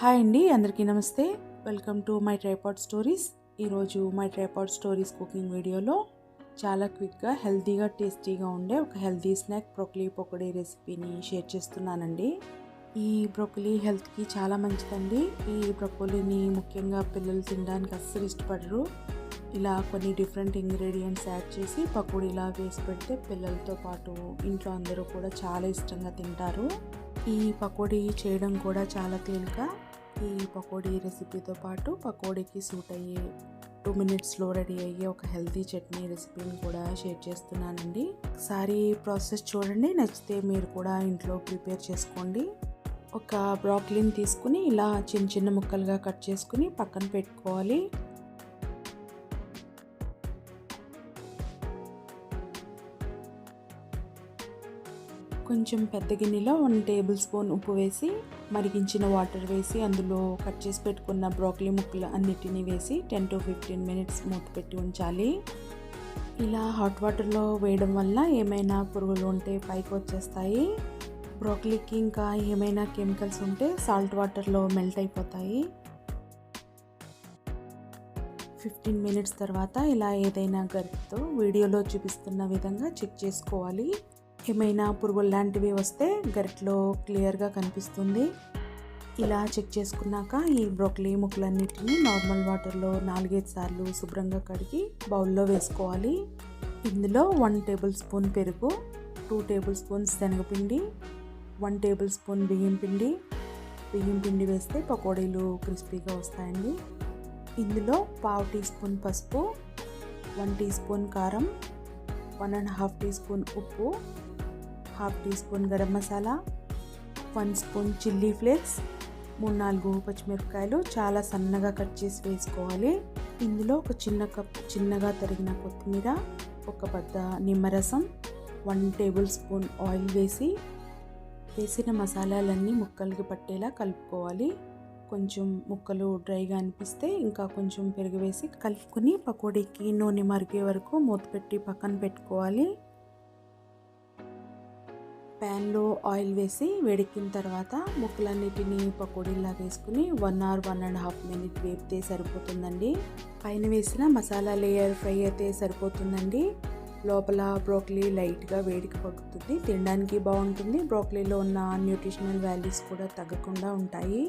Hi అండి అందరికీ నమస్తే. Welcome to my tripod stories ఈరోజు మై ట్రైపాడ్ స్టోరీస్ కుకింగ్ వీడియోలో చాలా క్విక్గా హెల్తీగా టేస్టీగా ఉండే ఒక హెల్తీ స్నాక్ బ్రొకలీ పకోడీ రెసిపీని షేర్ చేస్తున్నానండి. ఈ బ్రొకలీ హెల్త్కి చాలా మంచిదండి. ఈ బ్రొకలీని ముఖ్యంగా పిల్లలు తినడానికి అస్సలు ఇష్టపడరు. ఇలా కొన్ని డిఫరెంట్ ఇంగ్రీడియంట్స్ యాడ్ చేసి పకోడీలా వేసి పెడితే పిల్లలతో పాటు ఇంట్లో అందరూ కూడా చాలా ఇష్టంగా తింటారు. ఈ పకోడీ చేయడం కూడా చాలా తేలిక. ఈ పకోడీ రెసిపీతో పాటు పకోడీకి సూట్ అయ్యే టూ మినిట్స్లో రెడీ అయ్యే ఒక హెల్తీ చట్నీ రెసిపీని కూడా షేర్ చేస్తున్నానండి. ఒకసారి ప్రాసెస్ చూడండి నచ్చితే మీరు కూడా ఇంట్లో ప్రిపేర్ చేసుకోండి. ఒక బ్రాక్లీని తీసుకుని ఇలా చిన్న చిన్న ముక్కలుగా కట్ చేసుకుని పక్కన పెట్టుకోవాలి. కొంచెం పెద్ద గిన్నెలో వన్ టేబుల్ స్పూన్ ఉప్పు వేసి మరిగించిన వాటర్ వేసి అందులో కట్ చేసి పెట్టుకున్న బ్రోకలీ ముక్కలు అన్నిటినీ వేసి టెన్ టు ఫిఫ్టీన్ మినిట్స్ మూత పెట్టి ఉంచాలి. ఇలా హాట్ వాటర్లో వేయడం వల్ల ఏమైనా పురుగులు ఉంటే పైకి వచ్చేస్తాయి. బ్రోకలీకి ఇంకా ఏమైనా కెమికల్స్ ఉంటే సాల్ట్ వాటర్లో మెల్ట్ అయిపోతాయి. ఫిఫ్టీన్ మినిట్స్ తర్వాత ఇలా ఏదైనా గరిటతో వీడియోలో చూపిస్తున్న విధంగా చెక్ చేసుకోవాలి. ఏమైనా పురుగులు లాంటివి వస్తే గరిటలో క్లియర్గా కనిపిస్తుంది. ఇలా చెక్ చేసుకున్నాక ఈ బ్రోకలీ ముక్కలన్నిటిని నార్మల్ వాటర్లో నాలుగైదు సార్లు శుభ్రంగా కడిగి బౌల్లో వేసుకోవాలి. ఇందులో వన్ టేబుల్ స్పూన్ పెరుగు టూ టేబుల్ స్పూన్స్ శనగపిండి వన్ టేబుల్ స్పూన్ బియ్యం పిండి. బియ్యం పిండి వేస్తే పకోడీలు క్రిస్పీగా వస్తాయండి. ఇందులో పావు టీ స్పూన్ పసుపు వన్ టీ స్పూన్ కారం one and half teaspoon ఉప్పు half teaspoon garam masala one spoon chilli flakes మూడు నాలుగు పచ్చిమిరపకాయలు చాలా సన్నగా కట్ చేసి వేసుకోవాలి. ఇందులో ఒక చిన్న కప్ చిన్నగా తరిగిన కొత్తిమీర ఒక పెద్ద నిమ్మరసం వన్ టేబుల్ స్పూన్ ఆయిల్ వేసి వేసిన మసాలాలన్నీ ముక్కలకి పట్టేలా కలుపుకోవాలి. కొంచెం ముక్కలు డ్రైగా అనిపిస్తే ఇంకా కొంచెం పెరుగు వేసి కలుపుకొని పకోడీకి నూనె మరిగే వరకు మూత పెట్టి పక్కన పెట్టుకోవాలి. ప్యాన్లో ఆయిల్ వేసి వేడెక్కిన తర్వాత ముక్కలన్నిటిని పకోడీలా వేసుకుని one hour one and half minute వేపితే సరిపోతుందండి. పైన వేసిన మసాలా లేయర్ ఫ్రై అయితే సరిపోతుందండి. లోపల బ్రోకలీ లైట్గా వేడికి పడుతుంది తినడానికి బాగుంటుంది. బ్రోకలీలో ఉన్న న్యూట్రిషనల్ వాల్యూస్ కూడా తగ్గకుండా ఉంటాయి.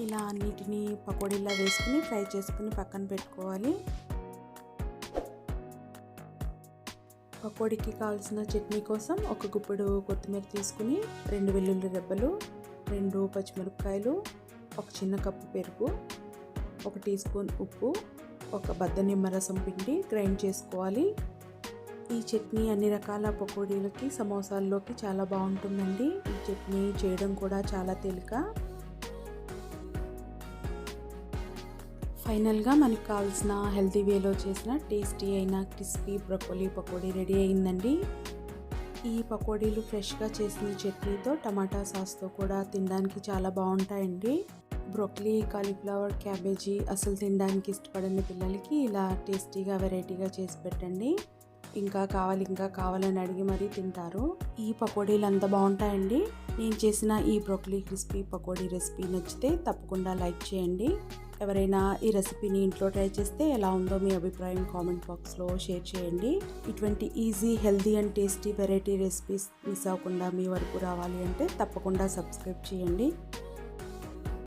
ఇలా అన్నిటినీ పకోడీలా వేసుకుని ఫ్రై చేసుకుని పక్కన పెట్టుకోవాలి. పకోడీకి కావాల్సిన చట్నీ కోసం ఒక గుప్పెడు కొత్తిమీర తీసుకుని రెండు వెల్లుల్లి రెబ్బలు రెండు పచ్చిమిరపకాయలు ఒక చిన్న కప్పు పెరుగు ఒక టీ స్పూన్ ఉప్పు ఒక బద్ద నిమ్మరసం పిండి గ్రైండ్ చేసుకోవాలి. ఈ చట్నీ అన్ని రకాల పకోడీలకి సమోసాల్లోకి చాలా బాగుంటుందండి. ఈ చట్నీ చేయడం కూడా చాలా తేలిక. ఫైనల్గా మనకు కావాల్సిన హెల్తీ వేలో చేసిన టేస్టీ అయిన క్రిస్పీ బ్రొకోలీ పకోడీ రెడీ అయిందండి. ఈ పకోడీలు ఫ్రెష్గా చేసిన చట్నీతో టమాటా సాస్తో కూడా తినడానికి చాలా బాగుంటాయండి. బ్రొక్లీ కాలీఫ్లవర్ క్యాబేజీ అసలు తినడానికి ఇష్టపడని పిల్లలకి ఇలా టేస్టీగా వెరైటీగా చేసి పెట్టండి. ఇంకా కావాలి ఇంకా కావాలని అడిగి మరీ తింటారు. ఈ పకోడీలు అంత బాగుంటాయండి. నేను చేసిన ఈ బ్రోకలీ క్రిస్పీ పకోడీ రెసిపీ నచ్చితే తప్పకుండా లైక్ చేయండి. ఎవరైనా ఈ రెసిపీని ఇంట్లో ట్రై చేస్తే ఎలా ఉందో మీ అభిప్రాయం కామెంట్ బాక్స్లో షేర్ చేయండి. ఇటువంటి easy healthy and tasty variety recipes miss అవ్వకుండా మీ వరకు రావాలి అంటే తప్పకుండా సబ్స్క్రైబ్ చేయండి.